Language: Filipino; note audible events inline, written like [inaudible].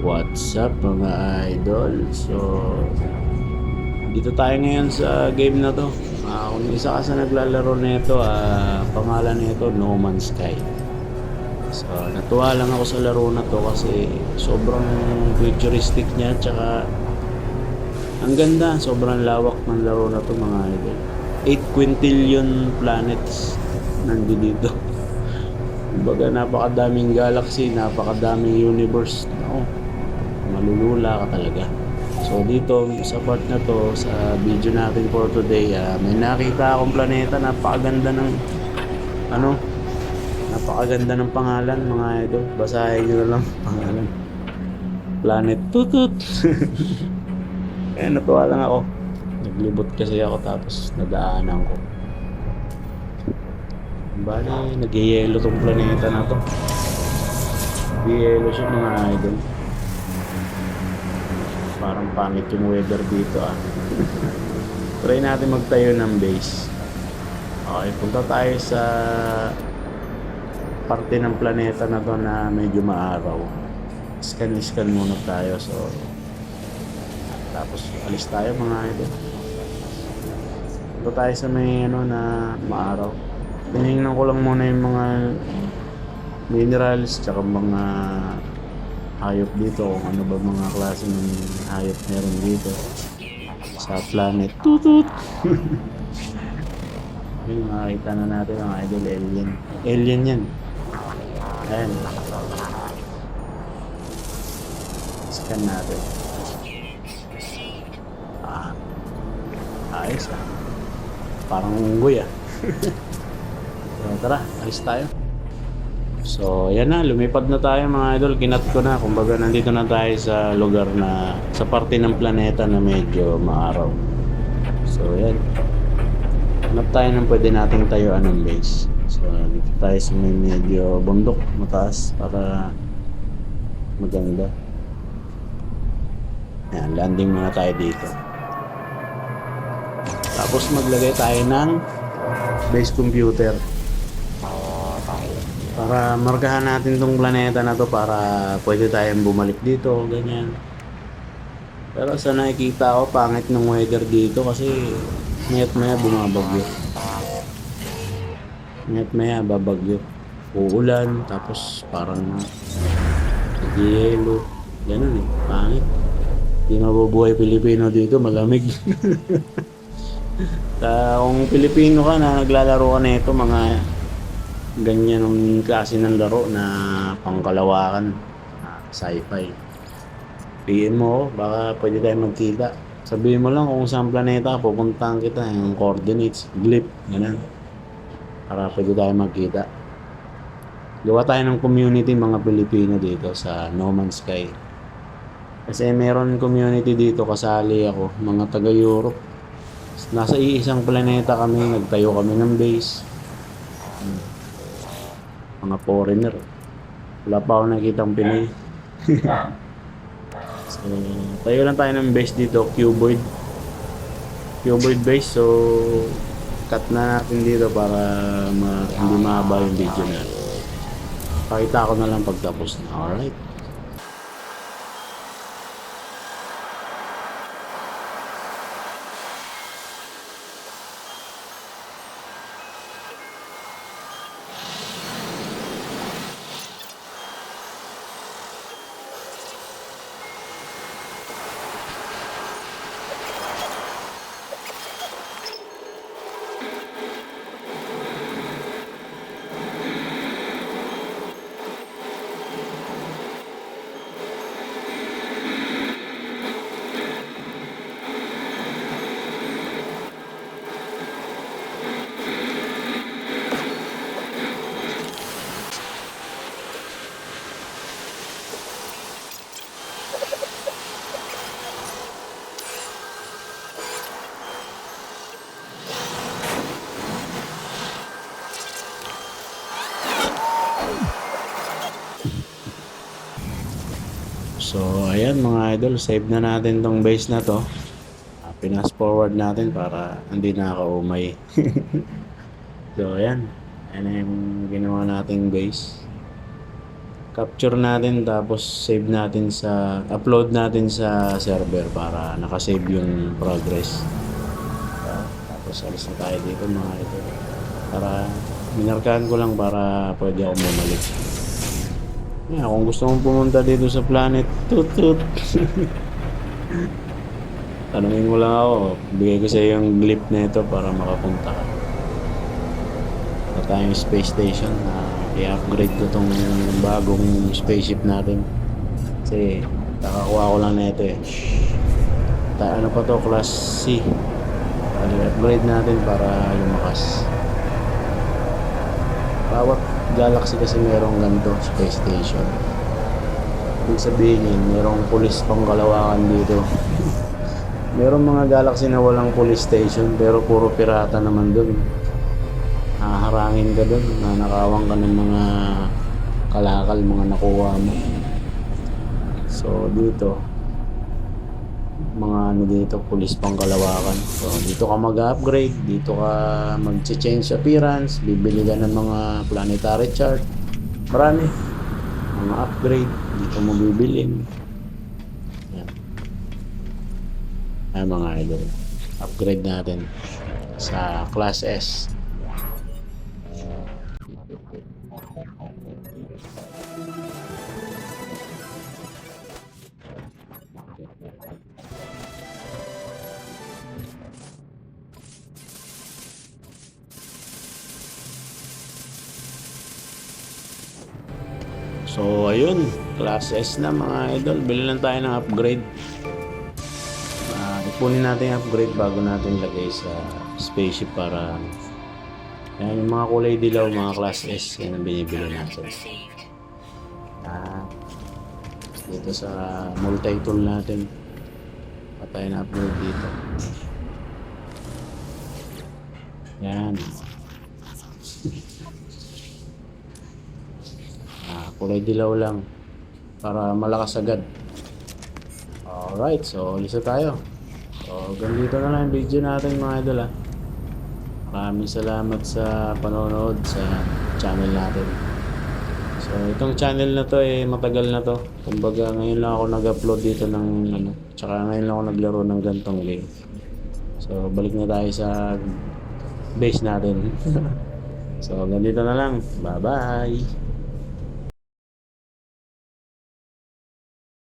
What's up mga idol? So, dito tayo ngayon sa game na to. Kung isa ka sa naglalaro nito, ah, pangalan nito No Man's Sky. So, natuwa lang ako sa laro na to kasi sobrang futuristic niya tsaka ang ganda, sobrang lawak ng laro na to mga idol. 8 quintillion planets nandito. Kumbaga [laughs] napakadaming galaxy, napakadaming universe. Ako, malulula ka talaga. So dito sa part na to, sa video natin for today, ah, may nakita akong planeta, napakaganda ng ano, napakaganda ng pangalan mga idol. Basahin nyo na lang ang pangalan. Planet Tutut. [laughs] Kaya natuwa lang ako. Naglibot kasi ako tapos nadaanan ko. Bali, nag-yellow tong planeta na to. Nag-yellow siya mga idol. Parang pangit yung weather dito ah. Try natin magtayo ng base. Okay, punta tayo sa parte ng planeta na to na medyo maaraw. Scan-scan muna tayo. So, tapos alis tayo mga idol. Punta tayo sa may ano na maaraw. Tinignan ko lang muna yung mga minerals tsaka mga hayop dito kung ano ba mga klase ng hayop meron dito sa planet. Tutut [laughs] yun makakita na natin ang idol alien. Alien yan. Ayan. Scan natin. Ah. Ayos ah. Parang unggoy ah. So, [laughs] tara, alis tayo. So, yan na, lumipad na tayo mga idol. Kinat ko na, kumbaga nandito na tayo sa lugar na, sa parte ng planeta na medyo maaraw. So, yan. Hanap tayo ng pwede nating tayuan ng base. So, dito tayo sa may medyo bundok, mataas, para maganda. Yan, landing muna tayo dito. Tapos maglagay tayo ng base computer para markahan natin tong planeta na to para pwede tayong bumalik dito, ganyan. Pero sa nakikita ko, pangit ng weather dito kasi mayat maya bumabagyo. Mayat maya babagyo. Uulan, tapos parang yelo. Ganun eh, pangit. Hindi mabubuhay Pilipino dito, malamig. [laughs] Ta kung Pilipino ka na naglalaro ka na ito, mga ganyan ang klase ng laro na pangkalawakan sci-fi. PM mo baka pwede tayo magkita. Sabihin mo lang kung saan planeta pupuntahan kita yung coordinates, glip ganun para pwede tayo magkita. Gawa tayo ng community mga Pilipino dito sa No Man's Sky. Kasi meron community dito kasali ako mga taga Europe nasa iisang planeta kami nagtayo kami ng base mga foreigner. Wala pa ako nakitang Pinoy. [laughs] so, tayo lang tayo ng base dito, cuboid. Cuboid base, so cut na natin dito para ma hindi mahaba yung video na. Pakita ko na lang pagtapos na. Alright. So, ayan mga idol, save na natin tong base na to. Uh, pinas forward natin para hindi na ako umay. [laughs] so, ayan. Ayan yung ginawa nating base. capture natin tapos save natin sa upload natin sa server para nakasave yung progress. Ah, tapos alis na tayo dito mga ito. Para minarkahan ko lang para pwede ako bumalik. Yeah, kung gusto mong pumunta dito sa planet, tut tut. Tanungin mo lang ako, bigay ko sa iyo yung glip na ito para makapunta ka. Ito tayong space station na i-upgrade ko tong bagong spaceship natin. Kasi nakakuha ko lang na ito eh. Ta ano pa to, class C. i-upgrade natin para lumakas. Bawat galaxy kasi merong ganito, space station. Ibig sabihin yun, merong police pang kalawakan dito. [laughs] Merong mga galaxy na walang police station pero puro pirata naman dun. Haharangin ka dun, nanakawang ka ng mga kalakal, mga nakuha mo. So dito, mga ano dito, police pang kalawakan. So dito ka mag-upgrade, dito ka mag-change appearance, bibili ka ng mga planetary chart. Marami. Mga upgrade, dito mo bibilin. Yan. Ay mga idol. Upgrade natin sa class S. So ayun, class S na mga idol. Bili lang tayo ng upgrade. Ah, ipunin natin yung upgrade bago natin lagay sa spaceship para yan yung mga kulay dilaw, mga class S, yan ang binibili natin. Ah, dito sa multi-tool natin. Patay na upgrade dito. Yan. [laughs] Ah, kulay dilaw lang para malakas agad. Alright, so lisa tayo. So, ganito na lang yung video natin mga idol ah. Maraming salamat sa panonood sa channel natin. So, itong channel na to eh matagal na to. Kumbaga ngayon lang ako nag-upload dito ng ano, tsaka ngayon lang ako naglaro ng gantong game. So, balik na tayo sa base natin. [laughs] so, ganito na lang. Bye-bye!